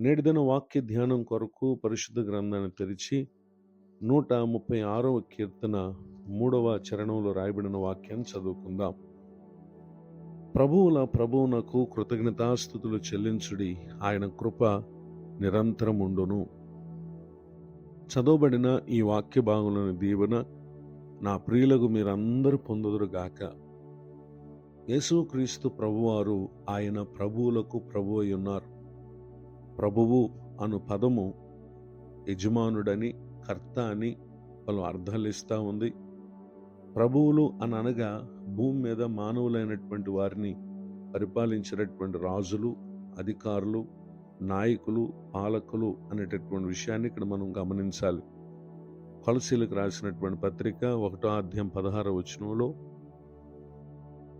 నేటిదిన వాక్య ధ్యానం కొరకు పరిశుద్ధ గ్రంథాన్ని తెరిచి నూట ముప్పై ఆరవ కీర్తన మూడవ చరణంలో రాయబడిన వాక్యాన్ని చదువుకుందాం. ప్రభువుల ప్రభువునకు కృతజ్ఞతాస్థుతులు చెల్లించుడి ఆయన కృప నిరంతరం ఉండును. చదవబడిన ఈ వాక్య భాగంలోని దీవెన నా ప్రియులకు మీరందరూ పొందుదురుగాక యేసుక్రీస్తు ప్రభువారు ఆయన ప్రభువులకు ప్రభు అయి ఉన్నారు. ప్రభువు అను పదము యజమానుడని కర్త అని పలు అర్థాలు ఇస్తూ ఉంది. ప్రభువులు అని అనగా భూమి మీద మానవులైనటువంటి వారిని పరిపాలించినటువంటి రాజులు అధికారులు నాయకులు పాలకులు అనేటటువంటి విషయాన్ని ఇక్కడ మనం గమనించాలి. కొలసీలకు రాసినటువంటి పత్రిక ఒకటో అధ్యాయం పదహార వచనంలో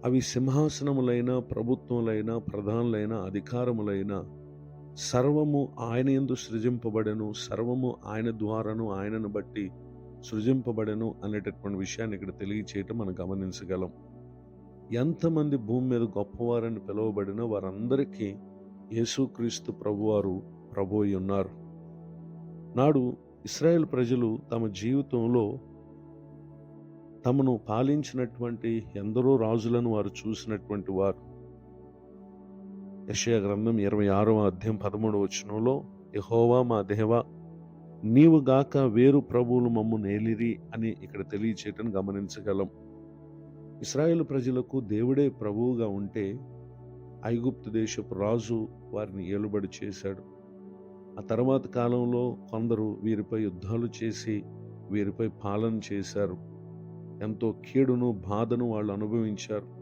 అవి సింహాసనములైన ప్రభుత్వములైన ప్రధానులైన అధికారములైన సర్వము ఆయన ఎందు సృజింపబడెను సర్వము ఆయన ద్వారాను ఆయనను బట్టి సృజింపబడెను అనేటటువంటి విషయాన్ని ఇక్కడ తెలియచేయటం మనం గమనించగలం. ఎంతమంది భూమి మీద గొప్పవారని పిలువబడిన వారందరికీ యేసుక్రీస్తు ప్రభువారు ప్రభు ఉన్నారు. నాడు ఇస్రాయేల్ ప్రజలు తమ జీవితంలో తమను పాలించినటువంటి ఎందరో రాజులను వారు చూసినటువంటి వారు యషయా గ్రంథం ఇరవై ఆరవ అధ్యాయం పదమూడవ వచనంలో యహోవా మా దేవా నీవు గాక వేరు ప్రభువులు మమ్ము నేలిరి అని ఇక్కడ తెలియచేయటం గమనించగలం. ఇస్రాయేల్ ప్రజలకు దేవుడే ప్రభువుగా ఉంటే ఐగుప్తు దేశపు రాజు వారిని ఏలుబడి చేశాడు. ఆ తర్వాత కాలంలో కొందరు వీరిపై యుద్ధాలు చేసి వీరిపై పాలన చేశారు. ఎంతో కీడును బాధను వాళ్ళు అనుభవించారు.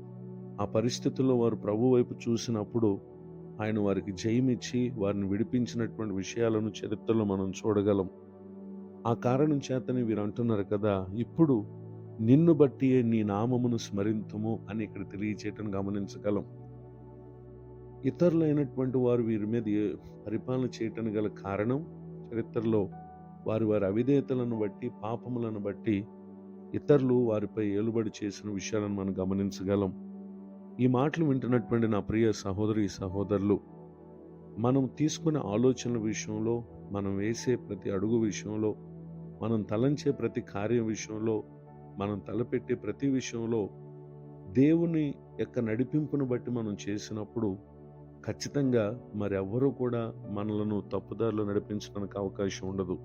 ఆ పరిస్థితుల్లో వారు ప్రభు వైపు చూసినప్పుడు ఆయన వారికి జయమిచ్చి వారిని విడిపించినటువంటి విషయాలను చరిత్రలో మనం చూడగలం. ఆ కారణం చేతని వీరు అంటున్నారు కదా ఇప్పుడు నిన్ను బట్టి నీ నామమును స్మరింతుము అని ఇక్కడ తెలియచేయటం గమనించగలం. ఇతరులైనటువంటి వారు వీరి మీద పరిపాలన చేయటం గల కారణం చరిత్రలో వారి వారి అవిధేయతలను బట్టి పాపములను బట్టి ఇతరులు వారిపై ఏలుబడి చేసిన విషయాలను మనం గమనించగలం. ఈ మాటలు వింటున్నటువంటి నా ప్రియ సహోదరి సహోదరులు మనం తీసుకునే ఆలోచనల విషయంలో మనం వేసే ప్రతి అడుగు విషయంలో మనం తలంచే ప్రతి కార్యం విషయంలో మనం తలపెట్టే ప్రతి విషయంలో దేవుని యొక్క నడిపింపును బట్టి మనం చేసినప్పుడు ఖచ్చితంగా మరెవ్వరూ కూడా మనలను తప్పుదారిలో నడిపించడానికి అవకాశం ఉండదు.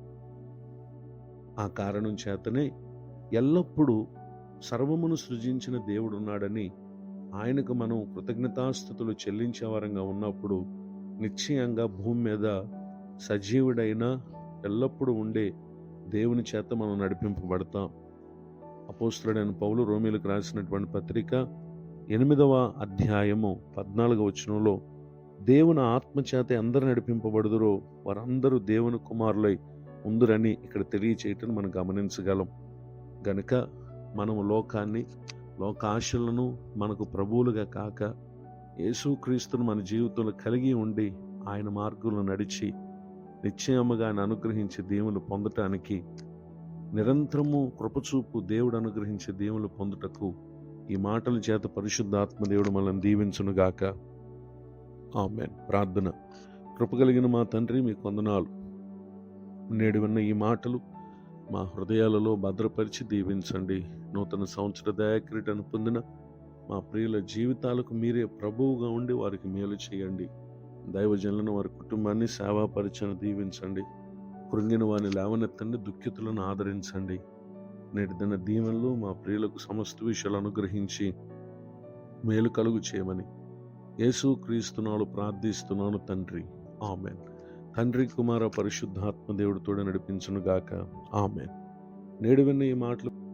ఆ కారణం చేతనే ఎల్లప్పుడూ సర్వమును సృజించిన దేవుడున్నాడని ఆయనకు మనం కృతజ్ఞతాస్థుతులు చెల్లించే వారంగా ఉన్నప్పుడు నిశ్చయంగా భూమి మీద సజీవుడైన ఎల్లప్పుడూ ఉండే దేవుని చేత మనం నడిపింపబడతాం. అపోస్తుడైన పౌలు రోమిలకు రాసినటువంటి పత్రిక ఎనిమిదవ అధ్యాయము పద్నాలుగవ వచనంలో దేవుని ఆత్మచేత అందరు నడిపింపబడుదురో వారందరూ దేవుని కుమారులై ఉందరని ఇక్కడ తెలియచేయటం మనం గమనించగలం. గనుక మనము లోకాన్ని లోకాశలను మనకు ప్రభువులుగా కాక యేసుక్రీస్తును మన జీవితంలో కలిగి ఉండి ఆయన మార్గంలో నడిచి నిశ్చయముగా ఆయన అనుగ్రహించే దేవులు పొందటానికి నిరంతరము కృపచూపు దేవుడు అనుగ్రహించే దేవులు పొందుటకు ఈ మాటల చేత పరిశుద్ధాత్మ దేవుడు మనల్ని దీవించునుగాక. ఆమెన్. ప్రార్థన. కృప కలిగిన మా తండ్రి మీ కొందనాలు నేడు విన్న ఈ మాటలు మా హృదయాలలో భద్రపరిచి దీవించండి. నూతన సంవత్సర దయాక్రీటను పొందిన మా ప్రియుల జీవితాలకు మీరే ప్రభువుగా ఉండి వారికి మేలు చేయండి. దైవజనులను వారి కుటుంబాన్ని సేవాపరిచను దీవించండి. కృంగిన వారిని లేవనెత్తండి దుఃఖితులను ఆదరించండి. నేటి దిన దీవెనలు మా ప్రియులకు సమస్త విషయాలు అనుగ్రహించి మేలు కలుగు చేయమని యేసు క్రీస్తునాడు ప్రార్థిస్తున్నాను తండ్రి. ఆమెన్. తండ్రి కుమార పరిశుద్ధాత్మ దేవుడితోడ నడిపించునుగాక. గాక నేడు విన్న ఈ మాటలు